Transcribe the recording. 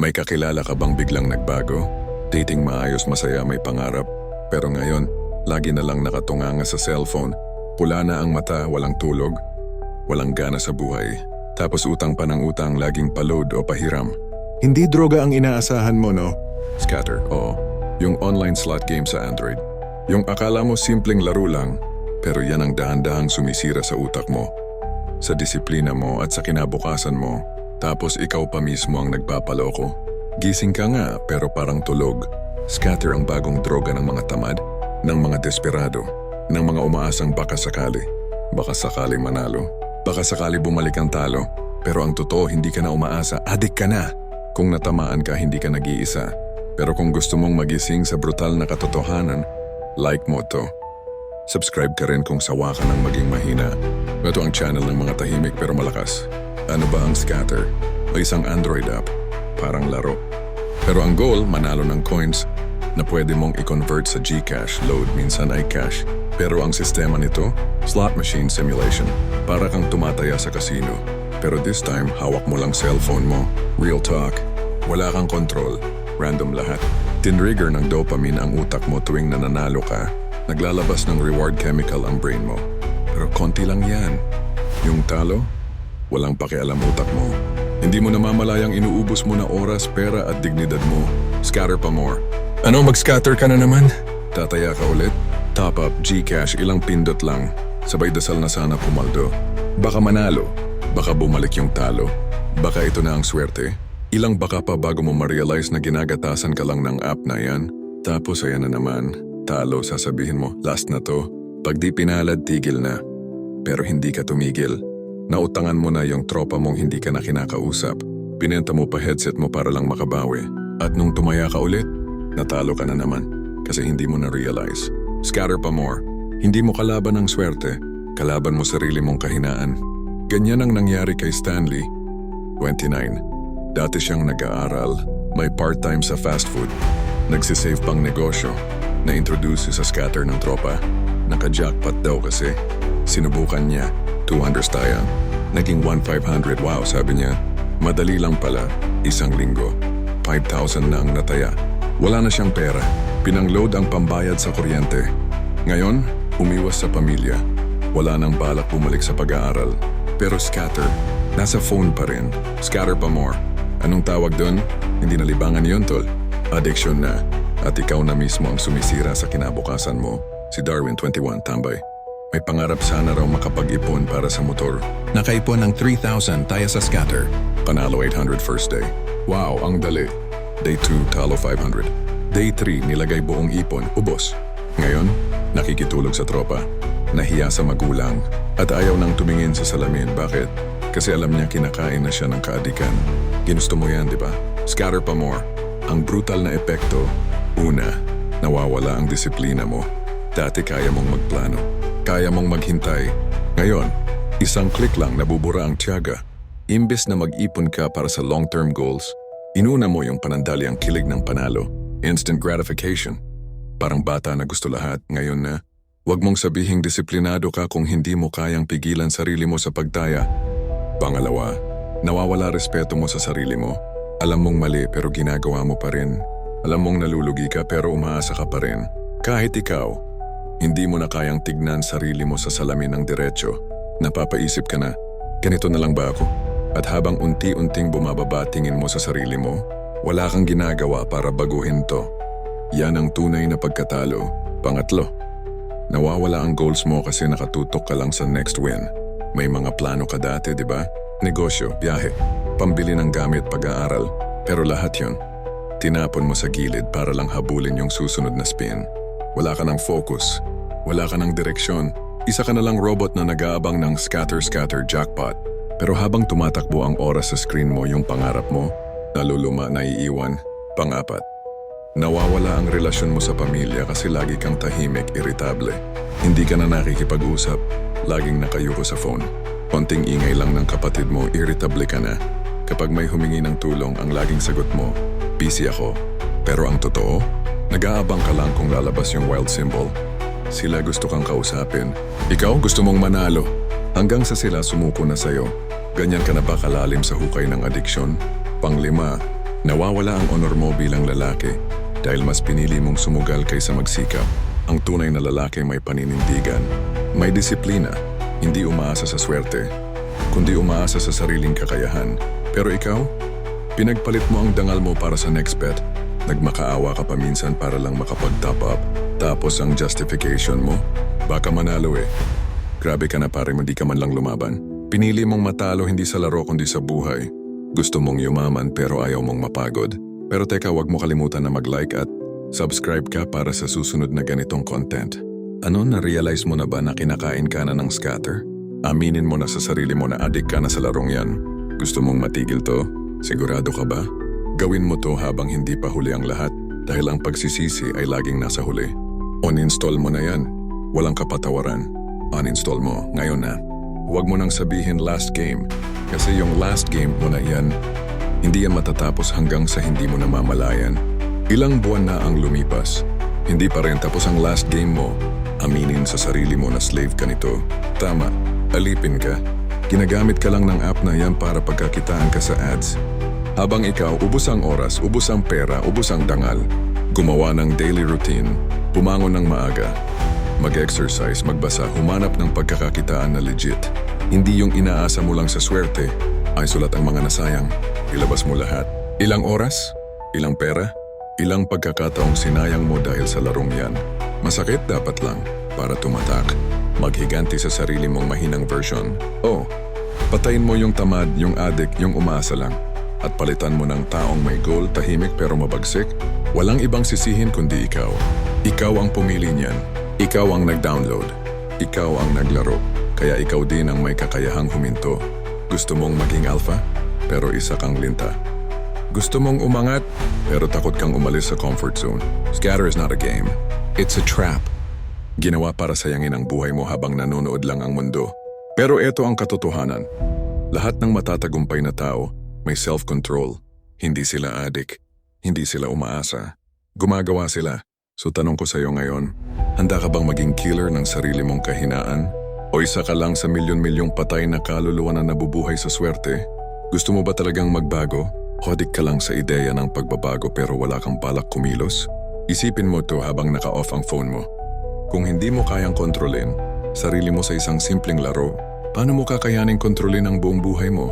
May kakilala ka bang biglang nagbago? Dating maayos, masaya, may pangarap. Pero ngayon, lagi na lang nakatunganga sa cellphone. Pula na ang mata, walang tulog. Walang gana sa buhay. Tapos utang pa ng utang, laging paload o pahiram. Hindi droga ang inaasahan mo, no? Scatter, oo. Yung online slot game sa Android. Yung akala mo simpleng laro lang, pero yan ang dahan-dahang sumisira sa utak mo. Sa disiplina mo at sa kinabukasan mo. Tapos ikaw pa mismo ang nagpapaloko. Gising ka nga pero parang tulog. Scatter ang bagong droga ng mga tamad, ng mga desperado, ng mga umaasang baka sakali. Baka sakali manalo. Baka sakali bumalik ang talo. Pero ang totoo, hindi ka na umaasa. Adik ka na. Kung natamaan ka, hindi ka nag-iisa. Pero kung gusto mong magising sa brutal na katotohanan, like mo to. Subscribe ka rin kung sawa ka ng maging mahina. Ito ang channel ng mga tahimik pero malakas. Ano ba ang scatter? O isang Android app. Parang laro. Pero ang goal, manalo ng coins na pwede mong i-convert sa GCash, load, minsan ay cash. Pero ang sistema nito, slot machine simulation. Para kang tumataya sa casino. Pero this time, hawak mo lang cellphone mo. Real talk. Wala kang control. Random lahat. Tinrigger ng dopamine ang utak mo tuwing nananalo ka. Naglalabas ng reward chemical ang brain mo. Pero konti lang yan. Yung talo, walang pakialam utak mo. Hindi mo namamalayang inuubos mo na oras, pera at dignidad mo. Scatter pa more. Ano, mag-scatter ka na naman? Tataya ka ulit? Top up, Gcash, ilang pindot lang. Sabay dasal na sana pumaldo. Baka manalo. Baka bumalik yung talo. Baka ito na ang swerte. Ilang baka pa bago mo ma-realize na ginagatasan ka lang ng app na yan. Tapos ayan na naman. Talo, sasabihin mo, last na to. Pag di pinalad, tigil na. Pero hindi ka tumigil. Nautangan mo na yung tropa mong hindi ka na kinakausap. Pinenta mo pa headset mo para lang makabawi. At nung tumaya ka ulit, natalo ka na naman. Kasi hindi mo na-realize. Scatter pa more. Hindi mo kalaban ng swerte. Kalaban mo sarili mong kahinaan. Ganyan ang nangyari kay Stanley. 29. Dati siyang nag-aaral. May part-time sa fast food. Nagsisave pang negosyo. Na-introduce sa scatter ng tropa. Naka-jackpot daw kasi. Sinubukan niya. 200 tayo. Naging 1,500. Wow, sabi niya. Madali lang pala. Isang linggo. 5,000 na ang nataya. Wala na siyang pera. Pinang-load ang pambayad sa kuryente. Ngayon, umiwas sa pamilya. Wala nang balak bumalik sa pag-aaral. Pero scatter, nasa phone pa rin. Scatter pa more. Anong tawag doon? Hindi na libangan yun, tol. Addiction na. At ikaw na mismo ang sumisira sa kinabukasan mo. Si Darwin, 21, tambay. May pangarap sana raw makapag-ipon para sa motor. Nakaipon ng 3,000 taya sa scatter. Panalo 800 first day. Wow, ang dali. Day 2, talo 500. Day 3, nilagay buong ipon, ubos. Ngayon, nakikitulog sa tropa. Nahiya sa magulang. At ayaw nang tumingin sa salamin. Bakit? Kasi alam niya kinakain na siya ng kaadikan. Ginusto mo yan, di ba? Scatter pa more. Ang brutal na epekto. Una, nawawala ang disiplina mo. Dati kaya mong magplano. Kaya mong maghintay. Ngayon, isang click lang nabubura ang tiyaga. Imbes na mag-ipon ka para sa long-term goals, inuna mo yung panandali ang kilig ng panalo. Instant gratification. Parang bata na gusto lahat, ngayon na. Huwag mong sabihing disiplinado ka kung hindi mo kayang pigilan sarili mo sa pagtaya. Pangalawa, nawawala respeto mo sa sarili mo. Alam mong mali pero ginagawa mo pa rin. Alam mong nalulugi ka pero umaasa ka pa rin. Kahit ikaw, hindi mo na kayang tignan sarili mo sa salamin ng diretsyo. Napapaisip ka na, ganito na lang ba ako? At habang unti-unting bumababa tingin mo sa sarili mo, wala kang ginagawa para baguhin to. Yan ang tunay na pagkatalo. Pangatlo, nawawala ang goals mo kasi nakatutok ka lang sa next win. May mga plano ka dati, di ba? Negosyo, biyahe, pambili ng gamit, pag-aaral. Pero lahat yon, tinapon mo sa gilid para lang habulin yung susunod na spin. Wala ka ng focus. Wala ka ng direksyon. Isa ka na lang robot na nag-aabang ng scatter-scatter jackpot. Pero habang tumatakbo ang oras sa screen mo yung pangarap mo, naluluma na iiwan. Pangapat, nawawala ang relasyon mo sa pamilya kasi lagi kang tahimik, irritable. Hindi ka na nakikipag-usap, laging nakayuko sa phone. Konting ingay lang ng kapatid mo, irritable ka na. Kapag may humingi ng tulong, ang laging sagot mo, busy ako. Pero ang totoo, nag-aabang ka lang kung lalabas yung wild symbol. Sila gusto kang kausapin. Ikaw gusto mong manalo. Hanggang sa sila sumuko na sa'yo. Ganyan ka na ba kalalim sa hukay ng adiksyon? Panglima, Nawawala ang honor mo bilang lalaki dahil mas pinili mong sumugal kaysa magsikap. Ang tunay na lalaki may paninindigan, may disiplina, hindi umaasa sa swerte, kundi umaasa sa sariling kakayahan. Pero ikaw, pinagpalit mo ang dangal mo para sa next bet. Nagmakaawa ka pa minsan para lang makapag-top up. Tapos ang justification mo, baka manalo eh. Grabe ka na pare, hindi ka man lang lumaban. Pinili mong matalo hindi sa laro kundi sa buhay. Gusto mong yumaman pero ayaw mong mapagod. Pero teka, wag mo kalimutan na mag-like at subscribe ka para sa susunod na ganitong content. Ano, na-realize mo na ba na kinakain ka na ng scatter? Aminin mo na sa sarili mo na adik ka na sa larong yan. Gusto mong matigil to? Sigurado ka ba? Gawin mo to habang hindi pa huli ang lahat dahil ang pagsisisi ay laging nasa huli. On-install mo na yan. Walang kapatawaran. Uninstall mo ngayon na. Huwag mo nang sabihin last game kasi yung last game mo na yan, hindi yan matatapos hanggang sa hindi mo namamalayan. Ilang buwan na ang lumipas. Hindi pa rin tapos ang last game mo. Aminin sa sarili mo na slave ka nito. Tama, alipin ka. Ginagamit ka lang ng app na yan para pagkakitaan ka sa ads. Habang ikaw, ubos ang oras, ubos ang pera, ubos ang dangal. Gumawa ng daily routine, pumangon ng maaga, mag-exercise, magbasa, humanap ng pagkakakitaan na legit. Hindi yung inaasa mo lang sa swerte, ay sulat ang mga nasayang. Ilabas mo lahat. Ilang oras? Ilang pera? Ilang pagkakataong sinayang mo dahil sa larong yan. Masakit dapat lang para tumatak. Maghiganti sa sarili mong mahinang version. Oh, patayin mo yung tamad, yung adik, yung umaasa lang. At palitan mo ng taong may goal, tahimik pero mabagsik. Walang ibang sisihin kundi ikaw. Ikaw ang pumili niyan. Ikaw ang nag-download. Ikaw ang naglaro. Kaya ikaw din ang may kakayahang huminto. Gusto mong maging alpha, pero isa kang linta. Gusto mong umangat, pero takot kang umalis sa comfort zone. Scatter is not a game. It's a trap. Ginawa para sayangin ang buhay mo habang nanonood lang ang mundo. Pero ito ang katotohanan. Lahat ng matatagumpay na tao may self-control. Hindi sila adik. Hindi sila umaasa. Gumagawa sila. So tanong ko sa iyo ngayon, handa ka bang maging killer ng sarili mong kahinaan? O isa ka lang sa milyon-milyong patay na kaluluwa na nabubuhay sa swerte? Gusto mo ba talagang magbago? Hodik ka lang sa ideya ng pagbabago pero wala kang balak kumilos? Isipin mo to habang naka-off ang phone mo. Kung hindi mo kayang kontrolin, sarili mo sa isang simpleng laro, paano mo kakayaning kontrolin ang buong buhay mo?